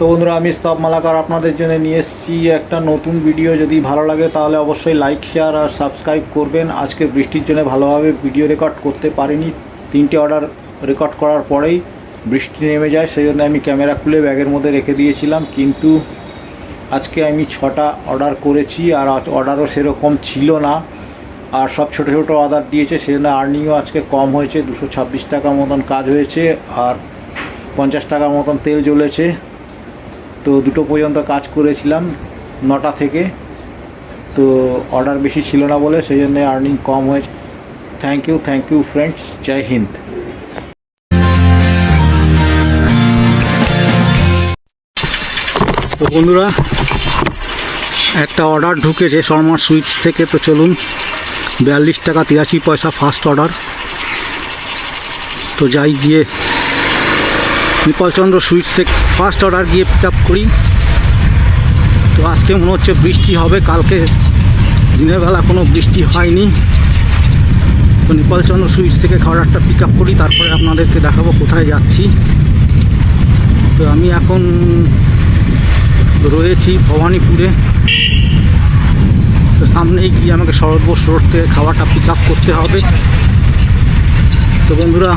তো বন্ধুরা, আমি স্তব মালাকার আপনাদের জন্য নিয়ে এসেছি একটা নতুন ভিডিও যদি ভালো লাগে তাহলে অবশ্যই লাইক শেয়ার আর সাবস্ক্রাইব করবেন। আজকে বৃষ্টির জন্য ভালোভাবে ভিডিও রেকর্ড করতে পারিনি। তিনটে অর্ডার রেকর্ড করার পরেই বৃষ্টি নেমে যায় সেই জন্য আমি ক্যামেরা খুলে ব্যাগের মধ্যে রেখে দিয়েছিলাম। কিন্তু আজকে আমি ছটা অর্ডার করেছি আর অর্ডারও সেরকম ছিল না। আর সব ছোটো ছোটো অর্ডার দিয়েছে, সেজন্য আর্নিংও আজকে কম হয়েছে। দুশো ছাব্বিশ টাকার মতন কাজ হয়েছে আর পঞ্চাশ টাকার মতন তেল জ্বলেছে। তো দুটো পর্যন্ত কাজ করেছিলাম, নটা থেকে। তো অর্ডার বেশি ছিল না বলে সেই জন্য আর্নিং কম হয়েছে। Thank you thank you friends Jai Hind. তো বন্ধুরা, একটা অর্ডার ঢুকেছে শর্মা সুইটস থেকে, তো চলুন, বিয়াল্লিশ টাকা তিরাশি পয়সা ফার্স্ট অর্ডার তো যাই গিয়ে নিপালচন্দ্র সুইটস থেকে ফার্স্ট অর্ডার গিয়ে পিক আপ করি। তো আজকে মনে হচ্ছে বৃষ্টি হবে, কালকে দিনের বেলা কোনো বৃষ্টি হয়নি। তো নিপালচন্দ্র সুইটস থেকে খাবারটা পিক আপ করি, তারপরে আপনাদেরকে দেখাবো কোথায় যাচ্ছি। তো আমি এখন রয়েছি ভবানীপুরে। তো সামনেই গিয়ে আমাকে শরৎ বোস রোড থেকে খাবারটা পিক আপ করতে হবে। তো বন্ধুরা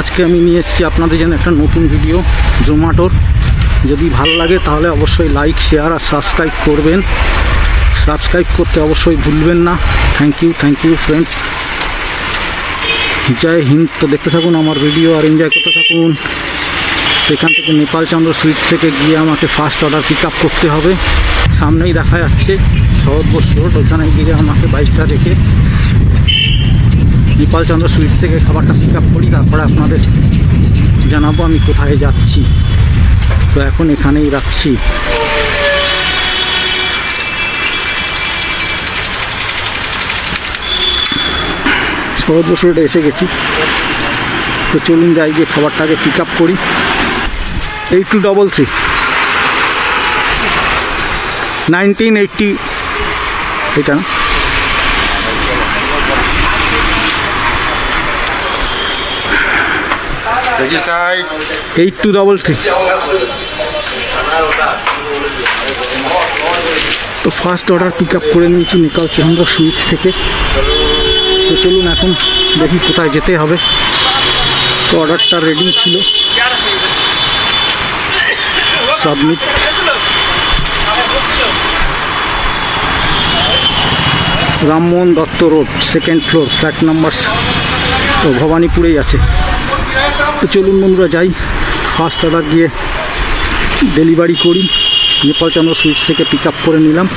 আজকে আমি নিয়ে এসেছি আপনাদের জন্য একটা নতুন ভিডিও জোম্যাটোর যদি ভালো লাগে তাহলে অবশ্যই লাইক শেয়ার আর সাবস্ক্রাইব করবেন। সাবস্ক্রাইব করতে অবশ্যই ভুলবেন না। Thank you thank you friends Jai Hind. তো দেখতে থাকুন আমার ভিডিও আর এনজয় করতে থাকুন। এখান থেকে নেপালচন্দ্র সুইটস থেকে গিয়ে আমাকে ফার্স্ট অর্ডার পিক করতে হবে। সামনেই দেখা যাচ্ছে। শরৎ বোস রোড ওখানে গিয়ে আমাকে বাইকটা রেখে। নেপালচন্দ্র সুইটস থেকে খাবারটা পিক আপ করি, তারপরে আপনাদের জানাব আমি কোথায় যাচ্ছি। তো এখন এখানেই রাখছি। শরৎ বোস রোডে এসে গেছি। তো চলুন যাই গিয়ে খাবারটাকে পিক আপ করি। Eight two double three nineteen eighty এটা না দেখি সাই এইট টু ডবল থ্রি তো ফার্স্ট অর্ডার পিক আপ করে নিয়েছি নিকাল চন্দ্র সুইটস থেকে। তো চলুন এখন দেখি কোথায় যেতে হবে। তো অর্ডারটা রেডি ছিল। Submit Rammohan Dutta road second floor flat number ও ভবানীপুরেই আছে। তো চলুন বন্ধুরা, যাই। ফার্স্ট অর্ডার গিয়ে ডেলিভারি করি। নেপালচন্দ্র সুইটস থেকে পিক আপ করে নিলাম।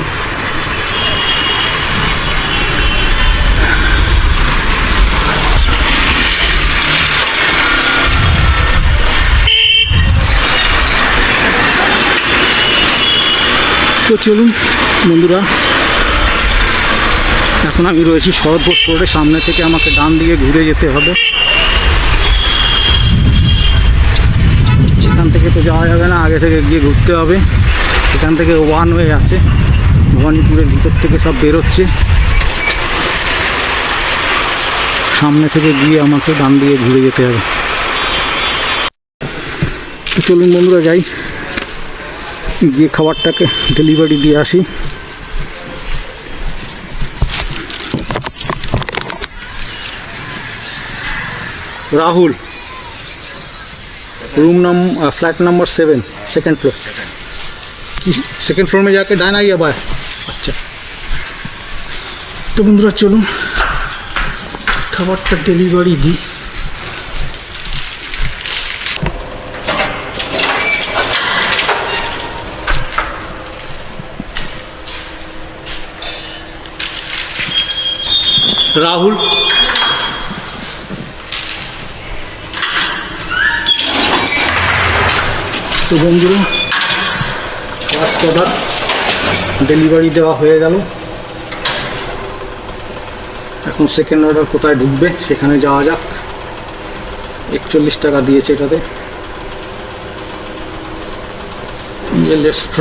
তো চলুন বন্ধুরা, এখন আমি রয়েছি শরৎ রোডের সামনে থেকে আমাকে ডান দিকে ঘুরে যেতে হবে। এখান থেকে তো যাওয়া যাবে না, আগে থেকে গিয়ে ঘুরতে হবে। এখান থেকে ওয়ান হয়ে আছে। ভবানীপুরের ভিতর থেকে সব বেরোচ্ছে। সামনে থেকে গিয়ে আমাকে ডান দিয়ে ঘুরে যেতে হবে। চলুন বন্ধুরা, যাই। গিয়ে খাবারটাকে ডেলিভারি দিয়ে আসি। Rahul room number flat number seven second floor second floor মে যাকে ডান আইয়া বায় আচ্ছা তো বন্ধুরা চলুন খাবারটা ডেলিভারি দিই রাহুল তো বন্ধুরা ফার্স্ট অর্ডার ডেলিভারি দেওয়া হয়ে গেল। এখন সেকেন্ড অর্ডার কোথায় ঢুকবে, সেখানে যাওয়া যাক। একচল্লিশ টাকা দিয়েছে এটাতে। স্ট্র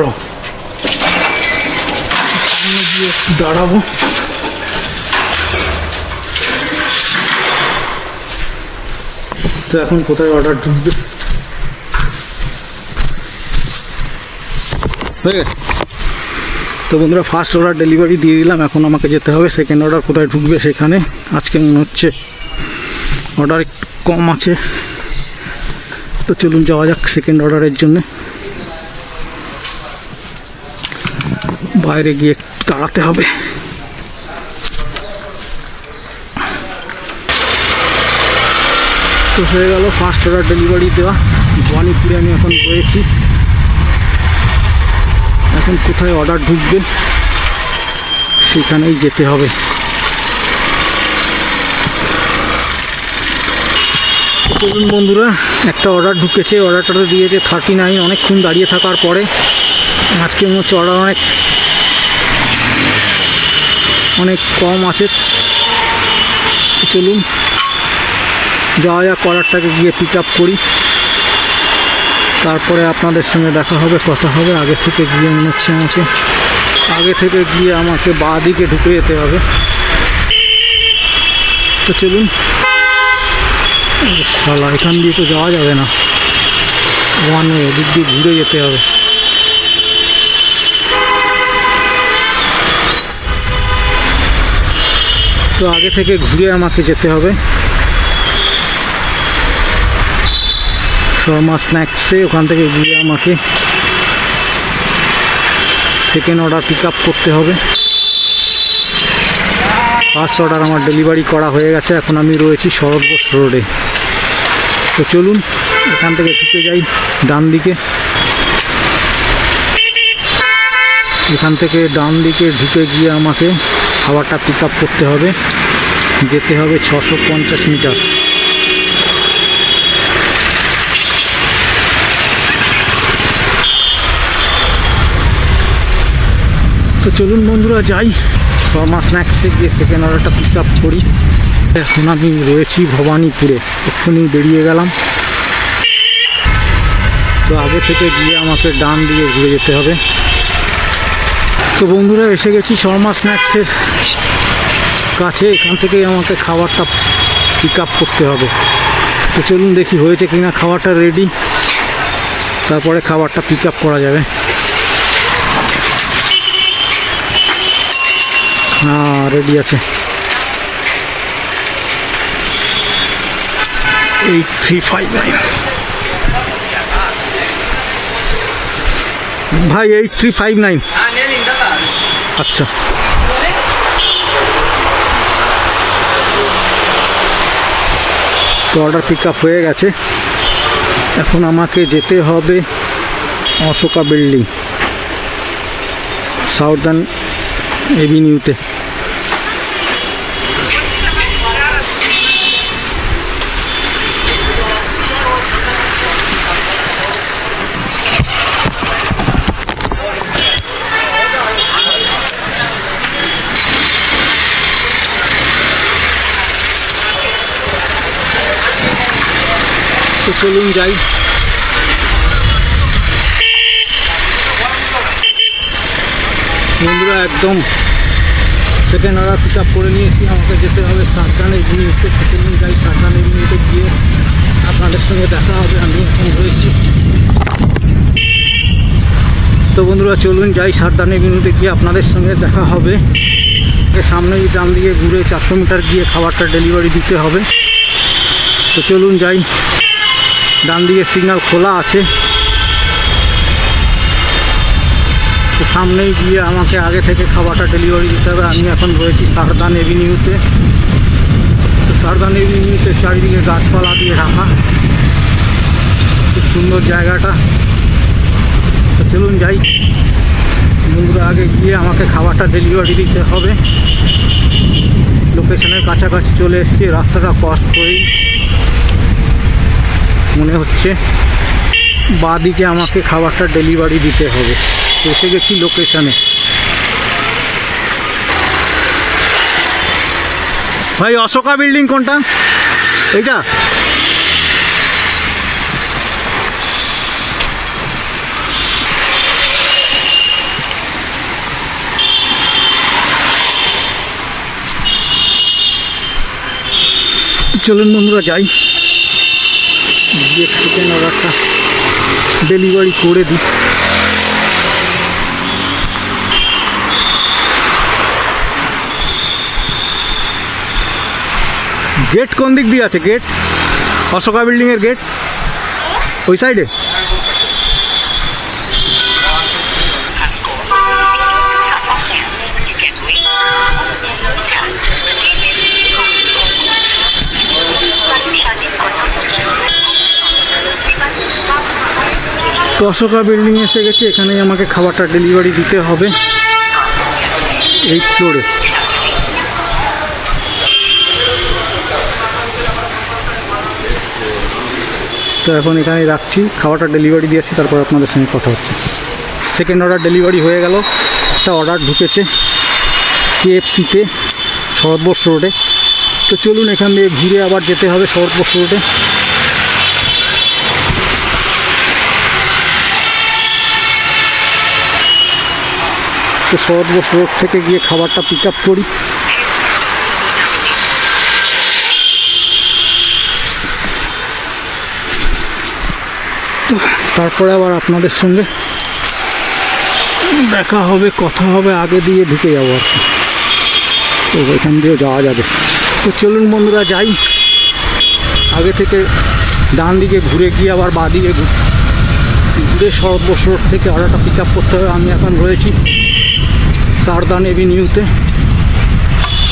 দাঁড়াবো। তো এখন কোথায় অর্ডার ঢুকবে? হয়ে গেছে। তো বন্ধুরা ফার্স্ট অর্ডার ডেলিভারি দিয়ে দিলাম, এখন আমাকে যেতে হবে। সেকেন্ড অর্ডার কোথায় ঢুকবে সেখানে, আজকে মনে হচ্ছে অর্ডার একটু কম আছে। তো চলুন যাওয়া যাক সেকেন্ড অর্ডারের জন্য। বাইরে গিয়ে দাঁড়াতে হবে। তো হয়ে গেল ফার্স্ট অর্ডার ডেলিভারি দেওয়া। ভবানীপুরে আমি এখন রয়েছি। এখন কোথায় অর্ডার ঢুকবে সেখানেই যেতে হবে। চলুন বন্ধুরা, একটা অর্ডার ঢুকেছে অর্ডারটা দিয়েছে থার্টি নাইন অনেকক্ষণ দাঁড়িয়ে থাকার পরে। আজকে মনে হচ্ছে অর্ডার অনেক অনেক কম আছে। চলুন, যাওয়া যাক অর্ডারটাকে গিয়ে পিক আপ করি। তারপরে আপনাদের সঙ্গে দেখা হবে, কথা হবে। আগে থেকে গিয়ে মনে হচ্ছে আমাকে, আগে থেকে গিয়ে আমাকে বাঁ দিকে ঢুকে যেতে হবে। তো চলুন। শালা, এখান দিয়ে তো যাওয়া যাবে না। ওয়ান ওয়ে এদিক দিয়ে ঘুরে যেতে হবে। তো আগে থেকে ঘুরে আমাকে যেতে হবে। শর্মা স্ন্যাক্সে, ওখান থেকে গিয়ে আমাকে সেকেন্ড অর্ডার পিক আপ করতে হবে। ফার্স্ট অর্ডার আমার ডেলিভারি করা হয়ে গেছে, এখন আমি রয়েছি শরৎবোস রোডে তো চলুন, এখান থেকে ঢুকে যাই ডান দিকে। এখান থেকে ডান দিকে ঢুকে গিয়ে আমাকে খাবারটা পিক আপ করতে হবে। যেতে হবে ছশো পঞ্চাশ মিটার। তো চলুন বন্ধুরা, যাই। শর্মা স্ন্যাক্সে গিয়ে সেকেন্ড অর্ডারটা পিক আপ করি। এখন আমি রয়েছি ভবানীপুরে। এক্ষুনি বেরিয়ে গেলাম। তো আগে থেকে গিয়ে আমাকে ডান দিকে ঘুরে যেতে হবে। তো বন্ধুরা, এসে গেছি শর্মা স্ন্যাক্সের কাছে। এখান থেকেই আমাকে খাবারটা পিক আপ করতে হবে। তো চলুন দেখি হয়েছে কিনা খাবারটা রেডি তারপরে খাবারটা পিক আপ করা যাবে। হ্যাঁ রেডি আছে। এইট থ্রি ফাইভ নাইন ভাই এইট থ্রি ফাইভ নাইন আচ্ছা। তো অর্ডার পিক আপ হয়ে গেছে। এখন আমাকে যেতে হবে অশোকা বিল্ডিং সাউদার্ন এভিনিউতে তো চলুন যাই বন্ধুরা, একদম সেকেন্ড অর্ডার পিক আপ করে নিয়েছি। আমাকে যেতে হবে সাতটান এভিনিউতে চলুন যাই সাতটান এভিনিউতে গিয়ে আপনাদের সঙ্গে দেখা হবে, আমি এখন রয়েছি। তো বন্ধুরা, চলুন যাই সাতটান এভিনিউতে গিয়ে আপনাদের সঙ্গে দেখা হবে। সামনেই ডান দিকে ঘুরে চারশো মিটার গিয়ে খাবারটা ডেলিভারি দিতে হবে। তো চলুন যাই। ডান দিকে সিগনাল খোলা আছে। তো সামনেই গিয়ে আমাকে আগে থেকে খাবারটা ডেলিভারি দিতে হবে। আমি এখন রয়েছি সারদান এভিনিউতে। তো সারদান এভিনিউতে চারিদিকে গাছপালা দিয়ে ঢাকা খুব সুন্দর জায়গাটা। তো চলুন যাই। বন্ধুরা, আগে গিয়ে আমাকে খাবারটা ডেলিভারি দিতে হবে। লোকেশনের কাছাকাছি চলে এসেছি। রাস্তাটা কষ্ট করেই। মনে হচ্ছে বাদিকে আমাকে খাবারটা ডেলিভারি দিতে হবে। এসে গেছি লোকেশনে ভাই, অশোকা বিল্ডিং কোনটা? এইটা? চলুন বন্ধুরা, যাই। গিয়ে চিকেন অর্ডারটা ডেলিভারি করে দিই। গেট কোন দিক দিয়ে আছে? গেট? অশোকা বিল্ডিংয়ের গেট? ওই সাইডে? অশোকা বিল্ডিং এসে গেছি, এখানেই আমাকে খাবারটা ডেলিভারি দিতে হবে। এই ফ্লোরে তো এখন এখানেই রাখছি। খাবারটা ডেলিভারি দিয়ে আসি, তারপর আপনাদের সঙ্গে কথা হচ্ছে। সেকেন্ড অর্ডার ডেলিভারি হয়ে গেল। একটা অর্ডার ঢুকেছে কেএফসিতে শরৎবর্ষ রোডে তো চলুন এখান দিয়ে ঘুরে আবার যেতে হবে শরৎবর্ষ রোডে তো শরৎবর্ষ রোড থেকে গিয়ে খাবারটা পিক আপ করি। তারপরে আবার আপনাদের সঙ্গে দেখা হবে, কথা হবে, আগে দিয়ে ঢুকে যাব আর কি। তো ওইখান দিয়েও যাওয়া যাবে। তো চলুন বন্ধুরা, যাই। আগে থেকে ডান দিকে ঘুরে গিয়ে আবার বাঁ দিকে ঘুরে শরৎবর্ষ রোড থেকে অর্ডারটা পিক আপ করতে হবে। আমি এখন রয়েছি সারদান এভিনিউতে।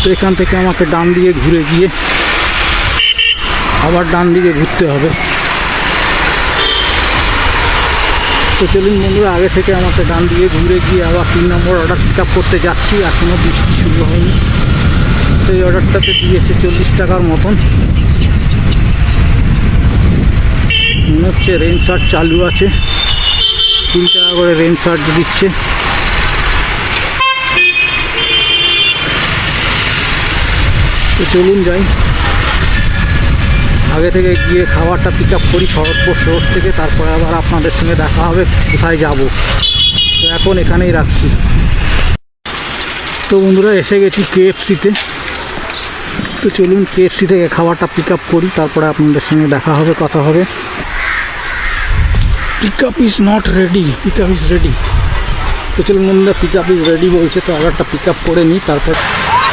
তো এখান থেকে আমাকে ডান দিকে ঘুরে গিয়ে আবার ডান দিকে ঘুরতে হবে। তো চলুন বন্ধুরা, আগে থেকে আমাকে ডান দিকে ঘুরে গিয়ে আবার তিন নম্বর অর্ডার পিক করতে যাচ্ছি এখনও বৃষ্টি শুরু হয়নি। তো এই অর্ডারটাতে দিয়েছে চল্লিশ টাকার মতন। মনে হচ্ছে রেন শার্ট চালু আছে। কুড়ি টাকা করে রেন শার্ট দিচ্ছে। তো চলুন যাই। আগে থেকে গিয়ে খাবারটা পিক আপ করি শরৎপুর শহর থেকে, তারপরে আবার আপনাদের সঙ্গে দেখা হবে কোথায় যাব। তো এখন এখানেই রাখছি। তো বন্ধুরা, এসে গেছি কেএফসিতে তো চলুন কেএফসি থেকে খাবারটা পিক আপ করি, তারপরে আপনাদের সঙ্গে দেখা হবে, কথা হবে। Pick up is not ready pick up is ready তো চলুন বন্ধুরা পিক আপ ইজ রেডি বলছে, তো অর্ডারটা পিক আপ করে নিই, তারপর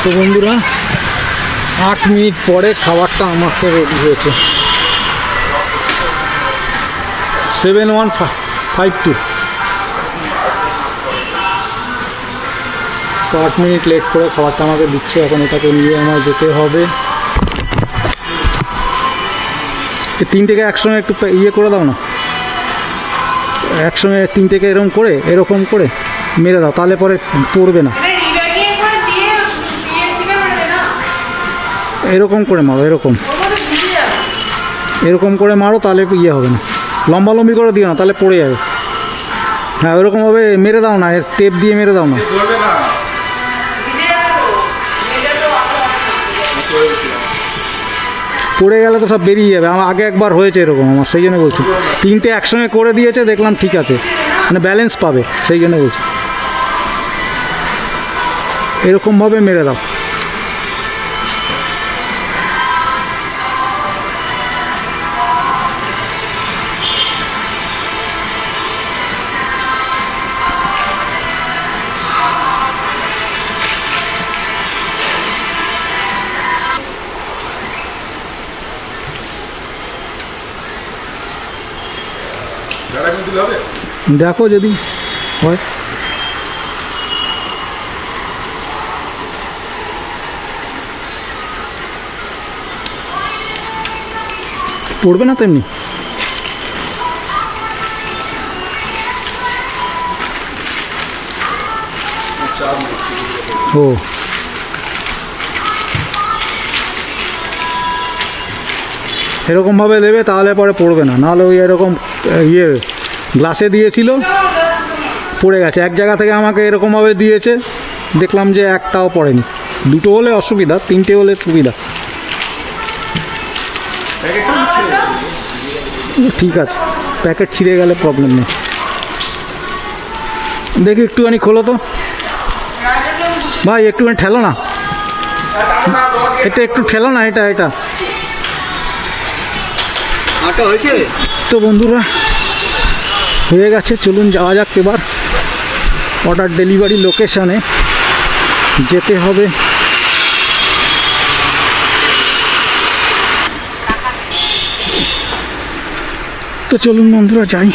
তো বন্ধুরা আট মিনিট পরে খাবারটা আমাকে রেডি হয়েছে। সেভেন ওয়ান ফাইভ টু আট মিনিট লেট করে খাবারটা আমাকে দিচ্ছে, এখন এটাকে নিয়ে আমার যেতে হবে। এই তিনটেকে একসঙ্গে একটু ইয়ে করে দাও না। একসঙ্গে তিনটেকে এরকম করে এরকম করে মেরে দাও, তাহলে পরে পড়বে না। এরকম করে মারো, এরকম। এরকম করে মারো, তাহলে ইয়ে হবে না। লম্বা লম্বি করে দিও না, তাহলে পড়ে যাবে। হ্যাঁ ওরকমভাবে মেরে দাও না, এর টেপ দিয়ে মেরে দাও না। পড়ে গেলে তো সব বেরিয়ে যাবে, আমার আগে একবার হয়েছে এরকম আমার, সেই জন্য বলছি। তিনটে একসঙ্গে করে দিয়েছে, দেখলাম ঠিক আছে। মানে ব্যালেন্স পাবে, সেই জন্য বলছি। এরকমভাবে মেরে দাও। দেখো যদি হয়। পড়বে না তেমনি? ও। এরকমভাবে দেবে তাহলে পরে পড়বে না, নাহলে ওই এরকম ইয়ে গ্লাসে দিয়েছিল পড়ে গেছে। এক জায়গা থেকে আমাকে এরকমভাবে দিয়েছে দেখলাম যে একটাও পড়েনি। দুটো হলে অসুবিধা তিনটে হলে সুবিধা। ঠিক আছে প্যাকেট ছিঁড়ে গেলে প্রবলেম নেই। দেখি একটুখানি খোলো তো। ভাই একটুখানি ঠেলো না। এটা একটু ঠেলো না এটা এটা। আটা হয়েছে? তো বন্ধুরা হয়ে গেছে, চলুন যাওয়া যাক এবার। অর্ডার ডেলিভারি লোকেশানে যেতে হবে। তো চলুন বন্ধুরা, যাই।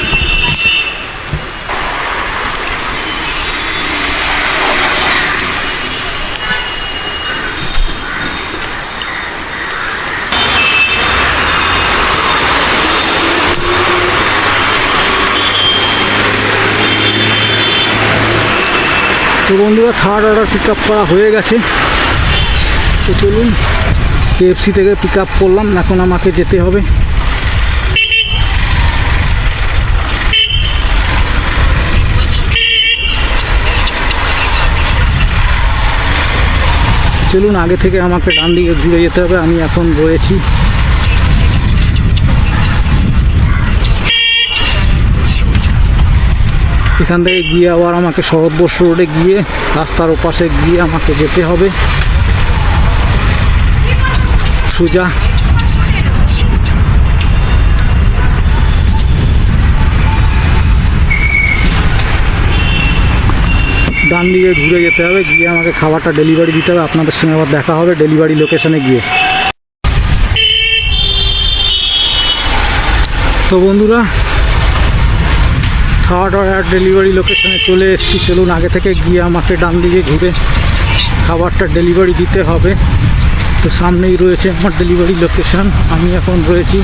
তো বন্ধুরা থার্ড অর্ডার পিক আপ করা হয়ে গেছে। তো চলুন কেএফসি থেকে পিক আপ করলাম, এখন আমাকে যেতে হবে। চলুন, আগে থেকে আমাকে ডান দিকে ঘুরে যেতে হবে, আমি এখন রয়েছি। এখান থেকে গিয়ে আবার আমাকে শরৎবর্ষ রোডে গিয়ে রাস্তার ওপাশে গিয়ে আমাকে যেতে হবে। সোজা। ডান দিকে ঘুরে যেতে হবে, গিয়ে আমাকে খাবারটা ডেলিভারি দিতে হবে। আপনাদের সঙ্গে আবার দেখা হবে ডেলিভারি লোকেশনে গিয়ে। তো বন্ধুরা থার্ড অর্ডার ডেলিভারি লোকেশনে চলে এসেছি। চলুন আগে থেকে গিয়ে আমাকে ডান দিকে ঘুরে খাবারটা ডেলিভারি দিতে হবে। তো সামনেই রয়েছে আমার ডেলিভারি লোকেশন আমি এখন রয়েছি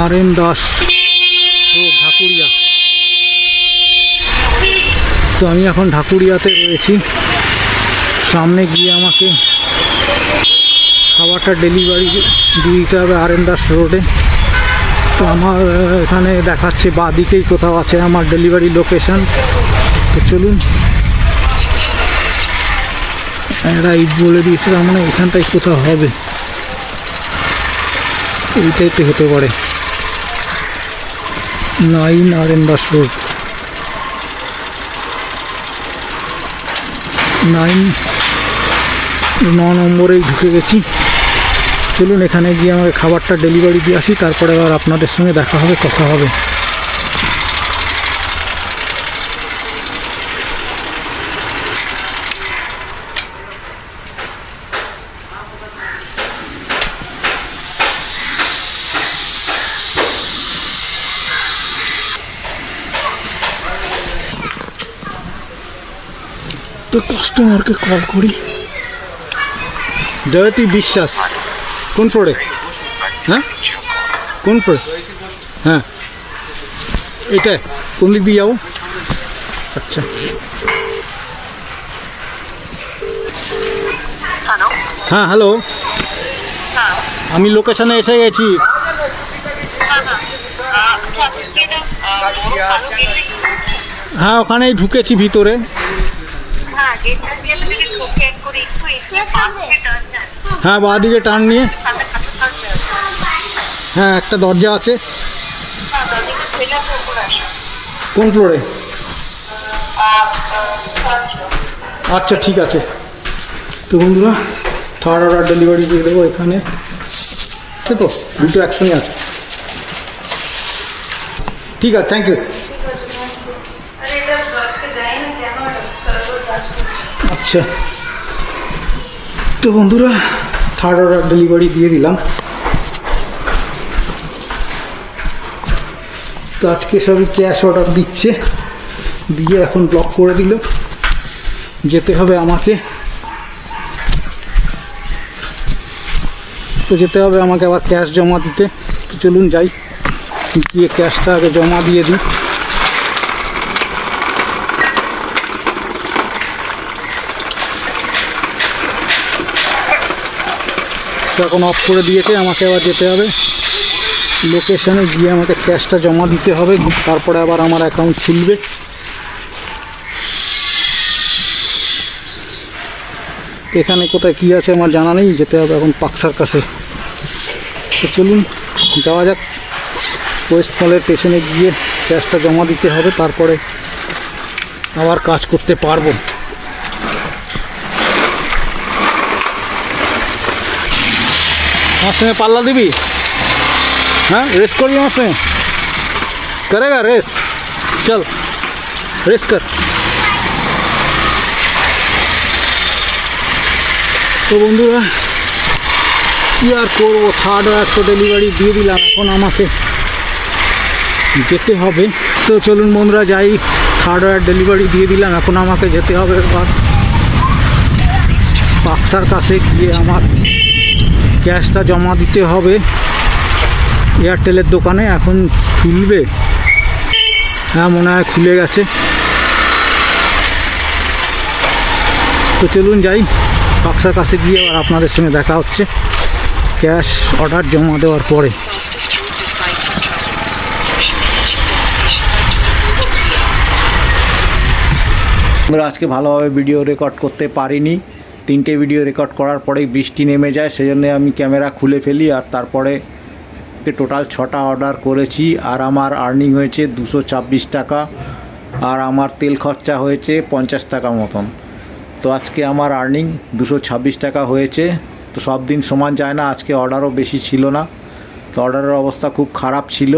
আর এন দাস ঢাকুরিয়া। তো আমি এখন ঢাকুরিয়াতে রয়েছি। সামনে গিয়ে আমাকে খাবারটা ডেলিভারি দিয়ে দিতে হবে আর এন দাস রোডে তো আমার এখানে দেখাচ্ছে বা দিকেই কোথাও আছে আমার ডেলিভারি লোকেশন তো চলুন। এরাই বলে দিয়েছে, তার মানে এখানটাই কোথাও হবে। এইটাই তো হতে পারে। Nine R N Das road. Nine, ন নম্বরেই ঢুকে গেছি। চলুন এখানে গিয়ে আমাকে খাবারটা ডেলিভারি দিয়ে আসি, তারপরে আবার আপনাদের সঙ্গে দেখা হবে, কথা হবে। তো কাস্টমারকে কল করি। জয়তী বিশ্বাস। কোন ফ্লোরে হ্যাঁ? কোন ফ্লোরে হ্যাঁ। এটা কোন দিক দিয়ে যাব? আচ্ছা। হ্যাঁ হ্যালো হ্যাঁ। আমি লোকেশনে এসে গেছি। হ্যাঁ হ্যাঁ। হ্যাঁ ওখানেই ঢুকেছি ভিতরে। হ্যাঁ হ্যাঁ বাঁ দিকে টার্ন নিয়ে। হ্যাঁ একটা দরজা আছে। কোন ফ্লোরে আচ্ছা ঠিক আছে। তো বন্ধুরা থার্ড অর্ডার ডেলিভারি দিয়ে দেবো এখানে। আছে তো, দুটো একসঙ্গে আছে। ঠিক আছে থ্যাংক ইউ আচ্ছা। তো বন্ধুরা থার্ড অর্ডার ডেলিভারি দিয়ে দিলাম। তো আজকে সবই ক্যাশ অর্ডার দিচ্ছে। দিয়ে এখন ব্লক করে দিল। যেতে হবে আমাকে। তো যেতে হবে আমাকে আবার ক্যাশ জমা দিতে। তো চলুন যাই। গিয়ে ক্যাশটা আগে জমা দিয়ে দিই। এখন অফ করে দিয়েছে। আমাকে আবার যেতে হবে। লোকেশনে গিয়ে আমাকে ক্যাশটা জমা দিতে হবে, তারপরে আবার আমার অ্যাকাউন্ট খুলবে। এখানে কোথায় কি আছে আমার জানা নেই, যেতে হবে এখন পাকসার কাছে। তো চলুন, যাওয়া যাক। ওয়েস্ট মলের স্টেশনে গিয়ে ক্যাশটা জমা দিতে হবে, তারপরে আবার কাজ করতে পারব। আমার সঙ্গে পাল্লা দিবি? হ্যাঁ রেস করবি আমার সঙ্গে করেগা রেস চল রেস কর তো বন্ধুরা কী আর করব থার্ড ওয়ার তো ডেলিভারি দিয়ে দিলাম এখন আমাকে যেতে হবে তো চলুন বন্ধুরা যাই থার্ড ওয়ার ডেলিভারি দিয়ে দিলাম এখন আমাকে যেতে হবে এবার বাক্সার কাছে গিয়ে আমার ক্যাশটা জমা দিতে হবে এয়ারটেলের দোকানে এখন খুলবে হ্যাঁ মনে হয় খুলে গেছে তো চলুন যাই বাক্সার কাছে গিয়ে আবার আপনাদের সঙ্গে দেখা হচ্ছে ক্যাশ অর্ডার জমা দেওয়ার পরে fastest route despite some traffic. You should reach your destination by 12:40 p.m. আমরা আজকে ভালোভাবে ভিডিও রেকর্ড করতে পারিনি তিনটে ভিডিও রেকর্ড করার পরেই বৃষ্টি নেমে যায়, সেজন্য আমি ক্যামেরা খুলে ফেলি আর তারপরে টোটাল ছটা অর্ডার করেছি আর আমার আর্নিং হয়েছে দুশো ছাব্বিশ টাকা আর আমার তেল খরচা হয়েছে পঞ্চাশ টাকা মতন। তো আজকে আমার আর্নিং দুশো ছাব্বিশ টাকা হয়েছে। তো সব দিন সমান যায় না, আজকে অর্ডারও বেশি ছিল না। তো অর্ডারের অবস্থা খুব খারাপ ছিল।